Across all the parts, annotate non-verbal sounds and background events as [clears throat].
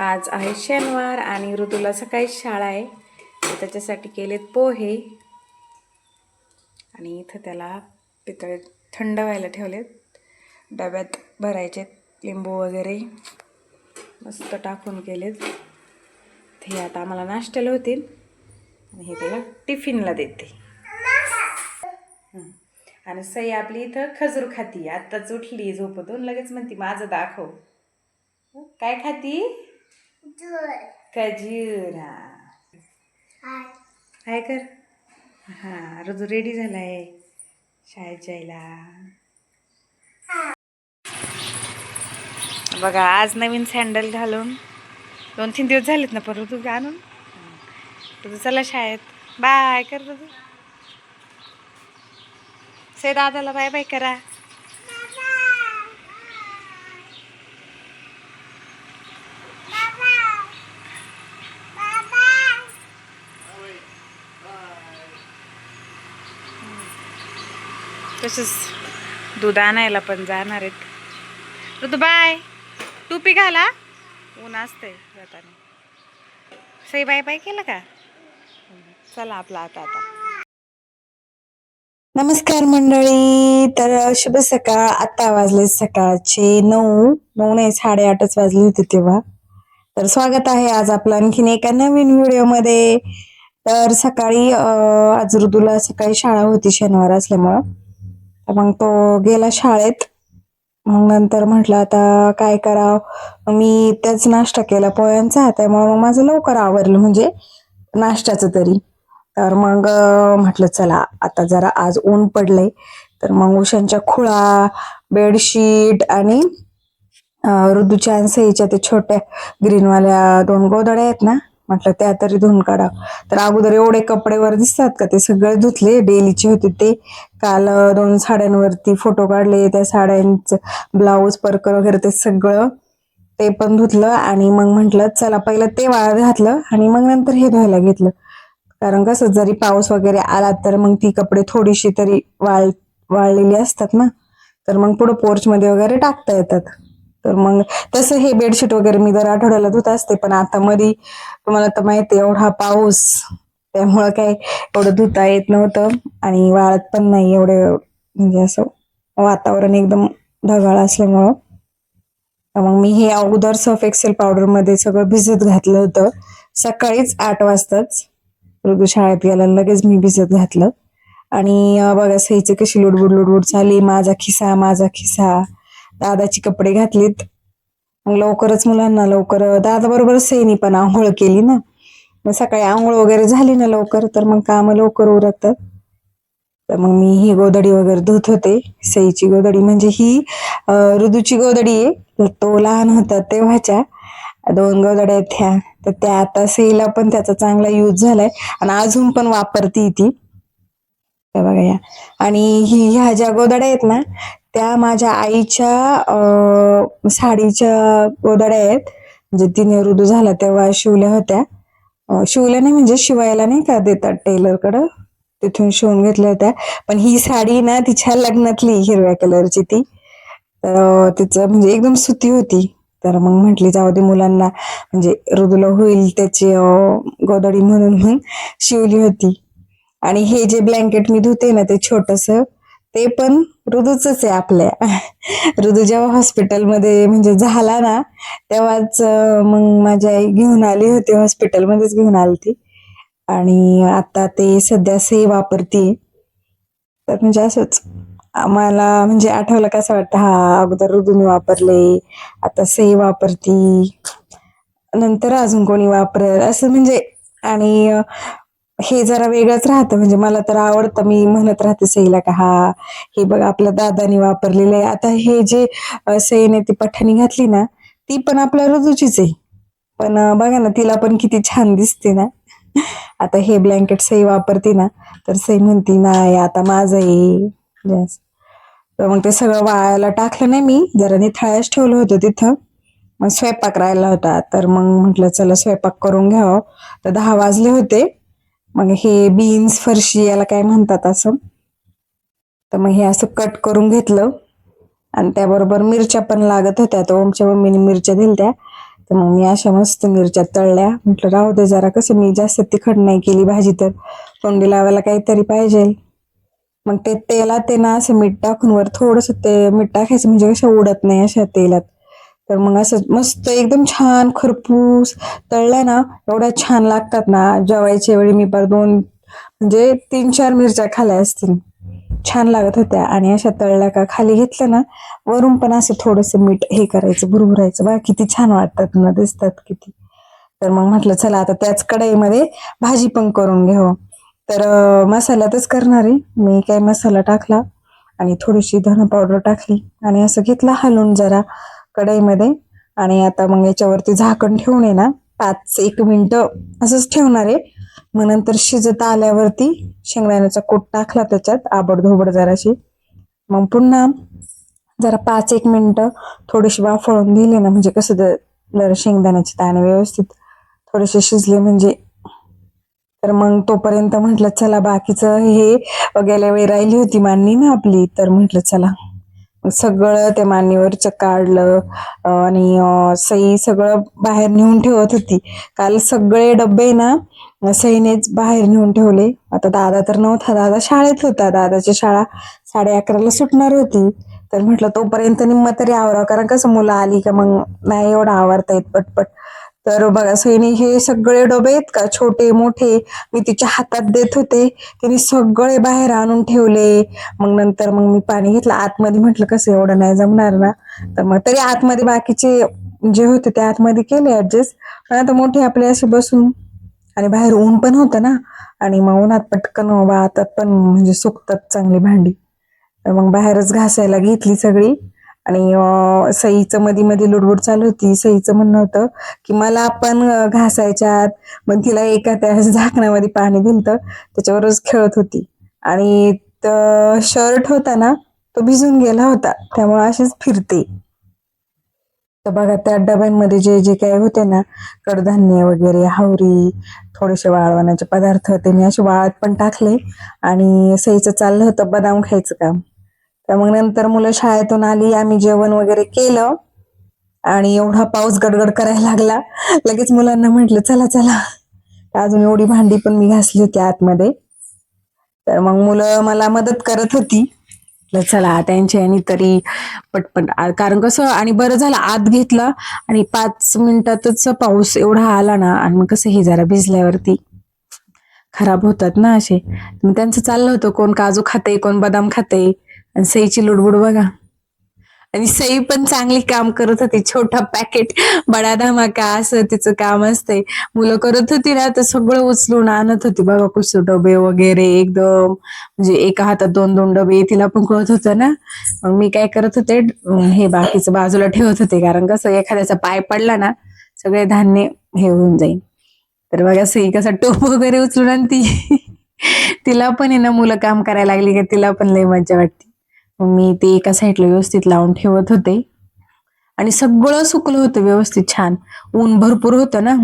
आज आहे शनिवार आणि ऋतूला सकाळी शाळा आहे. त्याच्यासाठी केलेत पोहे. आणि इथं त्याला पितळे थंड व्हायला ठेवलेत. डब्यात भरायचे लिंबू वगैरे. मस्त टाकून केलेत. ते आता आम्हाला नाश्त्याला होतील. आणि हे त्याला टिफिनला देते. आणि सई आपली इथं खजूर खाती. आत्ताच उठली झोपतून लगेच म्हणती माझं दाखव. काय खाती? खजूर. हा काय कर. हा रोज रेडी झालाय शाळेत जायला. बघा आज नवीन सँडल घालून दोन तीन दिवस झालेत ना पण ऋतू आणून. ऋतू चला शाळेत. बाय कर ऋतू से दादाला बाय बाय करा. तसंच दूध आणायला पण जाणार आहेत. ऋतू बाय टोपी घाला. ऊन असतंय जाताना सई बाय बाय केलं का? चला आपला आता आता. नमस्कार मंडळी तर शुभ सकाळ. आता वाजले सकाळचे नऊ. नऊ नाही साडेआठच वाजले होते तेव्हा. तर स्वागत आहे आज आपलं आणखीन एका नवीन व्हिडिओमध्ये. तर सकाळी आज ऋतूला सकाळी शाळा होती शनिवार असल्यामुळं. तर मग तो गेला शाळेत. मग नंतर म्हटलं आता काय करावं? मी त्याच नाश्ता केला पोह्यांचा. त्यामुळे मग माझं लवकर आवरलं म्हणजे नाश्त्याचं तरी. तर मग म्हटलं चला आता जरा आज ऊन पडलंय. तर मग उशांच्या खुळा बेडशीट आणि ऋतूच्या सईच्या ते छोट्या ग्रीनवाल्या दोन गोदड्या आहेत ना म्हटलं त्या तरी धुवून काढा. तर अगोदर एवढे कपडे वर दिसतात का? ते सगळे धुतले डेलीचे होते ते. काल दोन साड्यांवरती फोटो काढले त्या साड्यांचं ब्लाऊज परकर वगैरे ते सगळं ते पण धुतलं आणि मग म्हटलं चला पहिलं ते वाळत घातलं आणि मग नंतर हे धुवायला घेतलं. कारण कसं जरी पाऊस वगैरे आला तर मग ती कपडे थोडीशी तरी वाळ वाळलेली असतात ना. तर मग पुढं porch मध्ये वगैरे टाकता येतात. तर मग तसं हे बेडशीट वगैरे मी दर आठवड्याला धुत असते पण आता मधी तुम्हाला तर माहिती एवढा पाऊस त्यामुळं काय एवढं धुता येत नव्हतं आणि वाळत पण नाही एवढे म्हणजे असं वातावरण एकदम ढगाळ असल्यामुळं. मग मी हे अगोदर सर्फ एक्सेल पावडरमध्ये सगळं भिजत घातलं होतं. सकाळीच आठ वाजताच ऋतू शाळेत गेला लगेच मी भिजत घातलं. आणि बघा सईचे कशी लुडबुड लुडबुड झाली माझा खिसा माझा खिसा. दादाची कपडे घातलीत. मग लवकरच मुलांना लवकर दादा बरोबर सैनी पण आंघोळ केली ना. मग सकाळी आंघोळ वगैरे झाली ना लवकर तर मग काम लवकर उरकतात. तर मग मी ही गोदडी वगैरे धुत होते. सईची गोदडी म्हणजे ही ऋतूची गोदडी आहे. तो लहान होता तेव्हाच्या. दोन गोदड्या आहेत ह्या. तर त्या आता सईला पण त्याचा चांगला यूज झालाय. आणि अजून पण वापरती ती. बघा या. आणि ही ह्या ज्या गोदड्या आहेत ना त्या माझ्या आईच्या साडीच्या गोदड्या आहेत. म्हणजे तिने ऋतू झाला तेव्हा शिवल्या होत्या. शिवल्या नाही म्हणजे शिवायला नाही का देतात टेलरकडं? तिथून शिवून घेतल्या होत्या. पण ही साडी ना तिच्या लग्नातली हिरव्या कलरची ती. तर तिचं म्हणजे एकदम सुती होती. तर मग म्हटली जाऊ दे मुलांना. म्हणजे ऋतूला होईल त्याची गोदडी म्हणून मग शिवली होती. आणि हे जे ब्लँकेट मी धुते ना ते छोटस ते पण ऋतूच आहे आपल्या. ऋतू जेव्हा हॉस्पिटलमध्ये म्हणजे झाला ना तेव्हाच मग माझी आई घेऊन आली होती हॉस्पिटलमध्येच घेऊन आली ती आणि आता ते सध्या से वापरते. तर म्हणजे असंच. आम्हाला म्हणजे आठवलं कसं वाटतं हा अगोदर ऋतूने वापरले आता से वापरती. नंतर अजून कोणी वापरेल असं म्हणजे आणि हे जरा वेगळंच राहतं. म्हणजे मला तर आवडतं. मी म्हणत राहते सईला का हा हे बघ आपल्या दादानी वापरलेलं आहे. आता हे जे सईने ती पठाणी घातली ना ती पण आपल्या ऋतूचीच आहे. पण बघा ना तिला पण किती छान दिसते ना. आता हे ब्लँकेट सई वापरते ना तर सई म्हणती नाही आता माझं आहे. तर मग ते सगळं वाळायला टाकलं नाही मी. जरा निथाळ्याच ठेवलं होतं तिथं. मग स्वयंपाक राहिला होता. तर मग म्हटलं चला स्वयंपाक करून घ्यावं. तर दहा वाजले होते. मग हे बीन्स फरशी याला काय म्हणतात असं. तर मग हे असं कट करून घेतलं. आणि त्याबरोबर मिरच्या पण लागत होत्या. तर ओमच्या मम्मीने मिरच्या दिल्या तर मग मी अशा मस्त मिरच्या तळल्या. म्हटलं राहू दे जरा कसं मी जास्त तिखट नाही केली भाजी तर. तोंडी लावायला काहीतरी पाहिजे. मग ते तेलात ते ना असं मीठ टाकून वर थोडस ते मीठ टाकायचं. म्हणजे कसं उडत नाही अशा तेलात. तर मग असं मस्त एकदम छान खरपूस तळल्या ना एवढ्या छान लागतात ना. जेवायच्या वेळी मी पर दोन म्हणजे तीन चार मिरच्या खाल्या असतील. छान लागत होत्या. आणि अशा तळल्या का खाली घेतलं ना वरून पण असं थोडस मीठ हे करायचं भुरभुरायचं. बा किती छान वाटतात ना दिसतात किती. तर मग म्हटलं चला आता त्याच कढईमध्ये भाजी पण करून घ्यावं तर मसाल्यातच करणार आहे. मी काही मसाला टाकला आणि थोडीशी धन पावडर टाकली आणि असं घेतला हलून जरा. कढईमध्ये. आणि आता मग याच्यावरती झाकण ठेवून आहे ना पाच एक मिनटं असंच ठेवणार आहे. मग नंतर शिजत आल्यावरती शेंगदाण्याचा कोट टाकला त्याच्यात आबडधोबड जराशी. मग पुन्हा जरा पाच एक मिनटं थोडीशी वाफळून दिली ना म्हणजे कसं जर जरा शेंगदाण्याचे ताणे व्यवस्थित थोडेसे शिजले म्हणजे तर मग तोपर्यंत म्हटलं चला बाकीचं हे गेल्या वेळी राहिली होती मांडणी ना आपली तर म्हटलं चला. सगळं त्या मांडणीवरचं काढलं आणि सई सगळं बाहेर नेऊन ठेवत होती. काल सगळे डबे ना सईनेच बाहेर नेऊन ठेवले. आता दादा तर नव्हता. दादा शाळेत होता. दादाची शाळा साडे अकराला सुटणार होती. तर म्हटलं तोपर्यंत निम्म तरी आवरा. कारण कसं मुलं आली का मग नाही एवढं आवरता येत पटपट. तर बघा सईने हे सगळे डबे आहेत का? छोटे मोठे. मी तिच्या हातात देत होते. तिने सगळे बाहेर आणून ठेवले. मग नंतर मग मी पाणी घेतलं. आतमध्ये म्हटलं कसं एवढं नाही जमणार ना? तर मग तरी आतमध्ये बाकीचे जे होते ते आतमध्ये केले ऍडजस्ट पण आता मोठे आपले असे बसून आणि बाहेर ऊन पण होतं ना? आणि मग उन्हात पटकन वाळतात पण म्हणजे सुकतात चांगली भांडी. तर मग बाहेरच घासायला घेतली सगळी. आणि सईचं मध्ये मध्ये लुडबुड चालू होती. सईचं म्हणणं होतं की मला पण घासायच्या घासायच्यात मग तिला एका त्या [laughs] झाकणामध्ये पाणी दिलं त्याच्यावरच खेळत होती. आणि शर्ट होता ना तो भिजून गेला होता. त्यामुळे अशीच फिरते. तर बघा त्या डब्यांमध्ये जे जे काही होते ना कडधान्य वगैरे हावरी थोडेसे वाळवण्याचे पदार्थ ते मी असे वाळत पण टाकले. आणि सईचं चाललं होतं बदाम खायचं काम. तर मग नंतर मुलं शाळेतून आली आम्ही जेवण वगैरे केलं. आणि एवढा पाऊस गडगड करायला लागला. लगेच मुलांना म्हटलं चला चला. अजून एवढी भांडी पण मी घासली होती आतमध्ये. तर मग मुलं मला मदत करत होती. चला त्यांच्या आणि तरी पटपट कारण कसं आणि बरं झालं आत घेतलं. आणि पाच मिनिटातच पाऊस एवढा आला ना आणि मग कसं हे जरा भिजल्यावरती खराब होतात ना असे. मग त्यांचं चाललं होतं कोण काजू खाते कोण बदाम खाते आणि सईची लुडबुड बघा. आणि सई पण चांगली काम करत होती छोटा पॅकेट बडा धमाका असं तिचं काम असते मुलं करत होती ना तर सगळं उचलून आणत होती. बघा कुछ डबे वगैरे एकदम म्हणजे एका हातात दोन दोन डबे तिला पण कळत होतं ना. मग मी काय करत होते हे बाकीचं बाजूला ठेवत होते कारण कसं एखाद्याचा पाय पडला ना सगळे धान्य हे होऊन जाईल. तर बघा सई कसा टोप वगैरे उचलून आणती. तिला पण आहे ना मुलं काम करायला लागली का तिला पण लय मजा वाटते. मी ते एका साईडला व्यवस्थित लावून ठेवत होते. आणि सगळं सुकलं होतं व्यवस्थित छान. ऊन भरपूर होतं ना.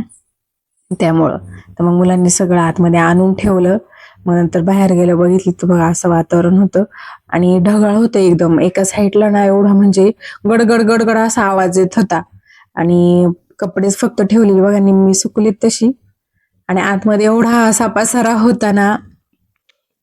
त्यामुळं. तर मग मुलांनी सगळं आतमध्ये आणून ठेवलं. मग नंतर बाहेर गेलं बघितलं तर बघा असं वातावरण होतं. आणि ढगाळ होतं एकदम. एका साईडला ना एवढा म्हणजे गडगड गडगड असा आवाज येत होता. आणि कपडेच फक्त ठेवलेली. बघा निम्मी सुकलीत तशी. आणि आतमध्ये एवढा असा पसारा होता ना.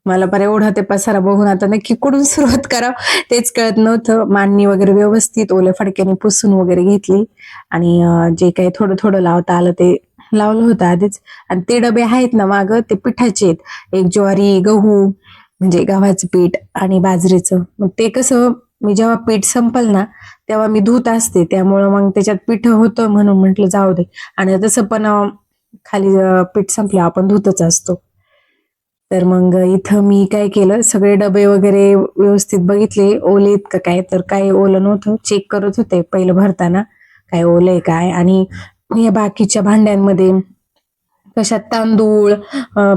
मला पर एवढा ते पसारा बघून आता नक्की कुठून सुरुवात करावं तेच कळत नव्हतं. मांडणी वगैरे व्यवस्थित ओल्या फडक्याने पुसून वगैरे घेतली. आणि जे काही थोडं थोडं लावता आलं ते लावलं होतं आधीच. आणि ते डबे आहेत ना मागं ते पिठाचे आहेत. एक ज्वारी गहू म्हणजे गव्हाचं पीठ आणि बाजरीचं. मग ते कसं मी जेव्हा पीठ संपल ना तेव्हा मी धुत असते. त्यामुळं मग त्याच्यात पीठ होतं म्हणून म्हटलं जाऊ दे. आणि तसं पण खाली पीठ संपलं आपण धुतच असतो. तर मग इथं मी काय केलं सगळे डबे वगैरे व्यवस्थित बघितले. ओले आहेत का काय तर काय ओलं नव्हतं. चेक करत होते पहिलं भरताना काय ओलं आहे काय. आणि या बाकीच्या भांड्यांमध्ये कशात तांदूळ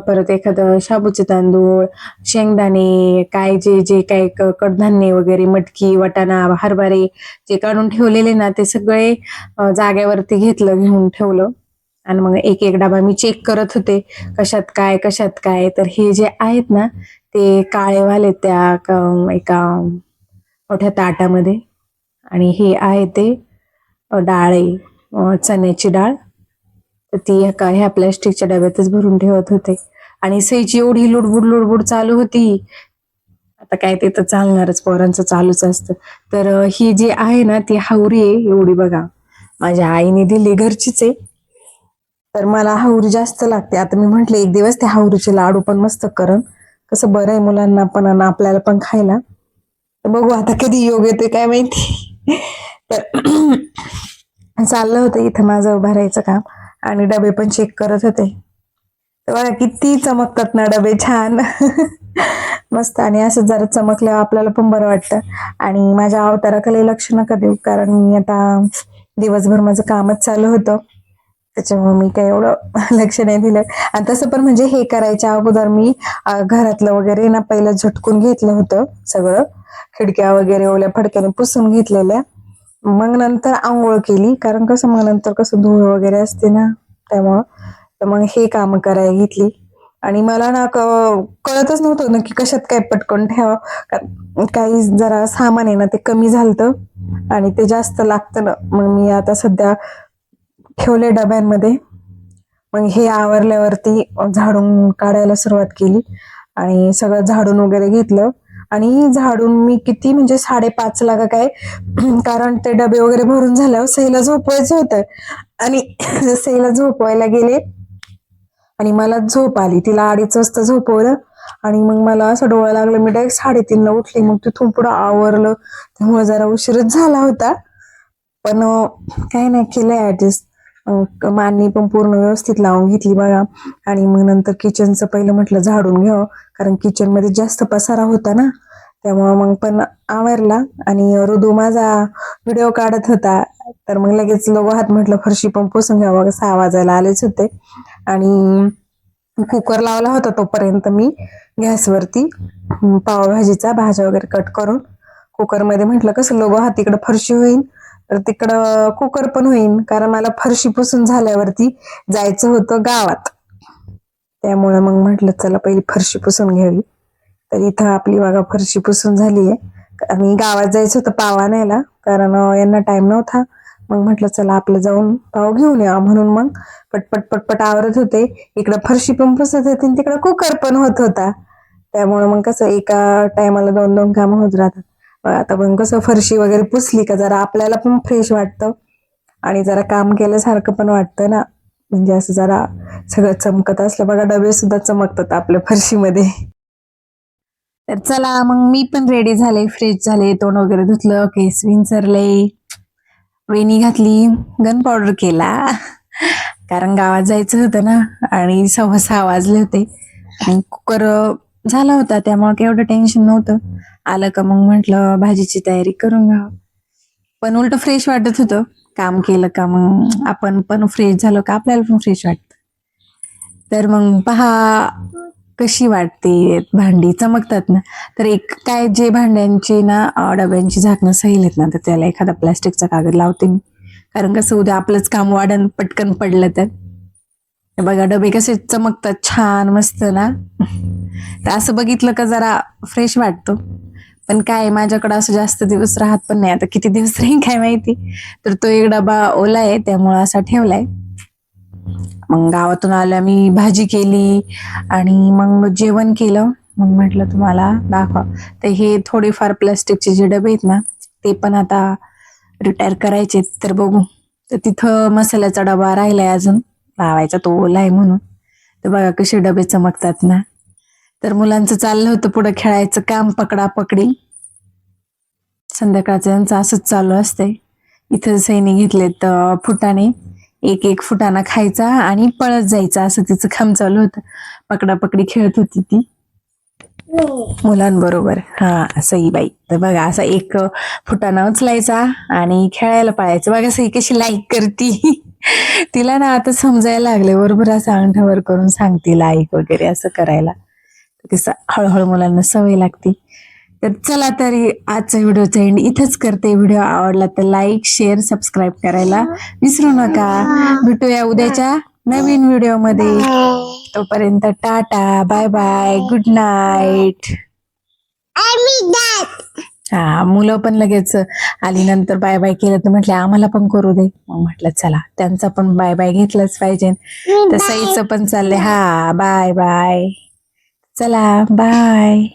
परत एखादं शाबूचे तांदूळ शेंगदाणे काय जे जे काय कडधान्य वगैरे मटकी वाटाणा हरभरे जे काढून ठेवलेले ना ते सगळे जाग्यावरती घेतलं घेऊन ठेवलं. आणि मग एक एक डबा मी चेक करत होते कशात काय कशात काय. तर हे जे आहेत ना ते काळेवाले त्या एका मोठ्या ताटामध्ये. आणि हे आहे ते डाळे चण्याची डाळ. तर ती एका ह्या प्लॅस्टिकच्या डब्यातच भरून ठेवत होते. आणि सईची एवढी लुडबुड लुडबुड चालू होती. आता काय ते तर चालणारच पोरांचं चालूच असतं. तर ही जी आहे ना ती हावरी आहे एवढी बघा. माझ्या आईने दिली घरचीच आहे. तर मला हावरी जास्त लागते. आता मी म्हटले एक दिवस ते हावरीचे लाडू पण मस्त करन. कसं बरं आहे मुलांना पण आणि आपल्याला पण खायला. तर बघू आता कधी योग येतोय काय माहिती. तर [clears throat] चाललं होतं इथं माझं भरायचं काम आणि डबे पण चेक करत होते. तर बघा किती चमकतात ना डबे छान. [laughs] मस्त आणि असं जरा चमकल्यावर आपल्याला पण बरं वाटतं. आणि माझ्या अवताराकडे लक्ष नका देऊ कारण मी आता दिवसभर माझं कामच चालू होतं. त्याच्यामुळे मी काही एवढं [laughs] लक्ष नाही दिलं आणि तसं पण म्हणजे हे करायच्या अगोदर मी घरातलं वगैरे ना पहिलं झटकून घेतलं होतं सगळं. खिडक्या वगैरे ओल्या फडक्याने पुसून घेतलेल्या. मग नंतर आंघोळ केली कारण कसं मग नंतर कसं धूळ वगैरे असते ना त्यामुळं. तर मग हे काम करायला घेतली. आणि मला ना कळतच नव्हतं ना की कशात काय पटकन ठेवा काही जरा सामान आहे ना ते कमी झालतं. आणि ते जास्त लागतं ना. मग मी आता सध्या ठेवले डब्यांमध्ये. मग हे आवरल्यावरती झाडून काढायला सुरुवात केली आणि सगळं झाडून वगैरे घेतलं. आणि झाडून मी किती म्हणजे साडेपाच लागा काय [clears throat] कारण ते डबे वगैरे भरून झाल्यावर सईला झोपवायचं होतं. आणि [clears throat] सईला झोपवायला गेले आणि मला झोप आली. तिला अडीच वाजता झोपवलं आणि मग मला असं डोळा लागलं. मी डायरेक्ट साडेतीनला उठली. मग तिथून पुढं आवरलं. त्यामुळे जरा उशीरच झाला होता. पण काय काही नाही केलंय ऍडजस्ट मांडणी पण पूर्ण व्यवस्थित लावून घेतली बघा. आणि मग नंतर किचनचं पहिलं म्हटलं झाडून घ्यावं. कारण किचनमध्ये जास्त पसारा होता ना. त्यामुळं मग पण आवरला. आणि रुदू माझा व्हिडिओ काढत होता. तर मग लगेच लोक हात म्हटलं फरशी पण पुसून घ्यावं. सहा वाजायला आलेच होते. आणि कुकर लावला होता तोपर्यंत मी गॅसवरती पावभाजीचा भाज्या वगैरे कट करून. कुकरमध्ये म्हटलं कसं लोगो हा तिकडं फरशी होईल तर तिकडं कुकर पण होईल कारण मला फरशी पुसून झाल्यावरती जायचं होतं गावात. त्यामुळे मग म्हटलं चला पहिली फरशी पुसून घ्यावी. तर इथं आपली बघा फरशी पुसून झाली आहे आणि गावात जायचं होतं पाव आणायला कारण यांना टाइम नव्हता. मग म्हटलं चला आपलं जाऊन पाव घेऊन या. म्हणून मग पटपट पटपट आवरत होते. इकडं फरशी पण पुसत होते तिकडं कुकर पण होत होता. त्यामुळे मग कसं एका टायमाला दोन दोन कामं होत राहतात. आता पण कसं फरशी वगैरे पुसली का जरा आपल्याला पण फ्रेश वाटतं. आणि जरा काम केल्यासारखं पण वाटतं ना. म्हणजे असं जरा सगळं चमकत असलं बघा डबे सुद्धा चमकतात आपल्या फरशीमध्ये. तर चला मग मी पण रेडी झाले फ्रेश झाले तोंड वगैरे धुतलं केस विंचरले. वेणी घातली गन पावडर केला. कारण गावात जायचं होतं ना आणि सव्वा सहा वाजले होते. आणि कुकर झाला होता त्यामुळे काही एवढं टेन्शन नव्हतं. आलं का मग म्हटलं भाजीची तयारी करून घ्यावं. पण उलट फ्रेश वाटत होतं. काम केलं का मग आपण पण फ्रेश झालो का आपल्याला पण फ्रेश वाटतं. तर मग पहा कशी वाटते भांडी? चमकतात ना. तर एक काय जे भांड्यांची ना डब्यांची झाकणं सैल आहेत ना तर त्याला एखादा प्लास्टिकचा कागद लावते मी. कारण कसं उद्या आपलंच काम वाढन पटकन पडलं तर. हे बघा डबे कसे चमकतात छान मस्त ना? तर असं बघितलं का जरा फ्रेश वाटतो. पण काय माझ्याकडे असं जास्त दिवस राहत पण नाही. आता किती दिवस राहील काय माहिती? तर तो एक डबा ओला आहे त्यामुळं असा ठेवलाय. मग गावातून आल्या मी भाजी केली आणि मग जेवण केलं. मग म्हटलं तुम्हाला दाखवा. तर हे थोडेफार प्लास्टिकचे जे डबे आहेत ना ते पण आता रिटायर करायचे तर बघू. तर तिथं मसाल्याचा डबा राहिलाय अजून. लावायचा तो ओला आहे म्हणून. तर बघा कसे डबे चमकतात ना. तर मुलांचं चाललं होतं पुढं खेळायचं काम पकडा पकडी संध्याकाळचं यांचं असंच चालू असतंय. इथं सैनी घेतलेत फुटाने फुटाणे. एक एक फुटाणा खायचा आणि पळत जायचा असं तिचं काम चालू होतं. पकडा पकडी खेळत होती ती. मुलांबरोबर. हा सई बाई तर बघा असा एक फुटाणा उचलायचा आणि खेळायला पळायचं. बघा सई कशी लाईक करती. तिला ना आता समजायला लागले बरोबर असं अंगठावर करून सांगते लाईक वगैरे असं करायला. हळूहळू मुलांना सवय लागते. तर चला तरी आजचा व्हिडिओचा एंड इथंच करते. व्हिडिओ आवडला तर लाईक शेअर सबस्क्राईब करायला विसरू नका. भेटूया उद्याच्या नवीन व्हिडिओमध्ये. तोपर्यंत tata bye bye good night I. हा मुलं पण लगेच आली नंतर बाय बाय केलं तर म्हटलं आम्हाला पण करू दे. मग म्हटलं चला त्यांचा पण बाय बाय घेतलंच पाहिजे. तर सईचं पण चाललंय हा बाय बाय चला बाय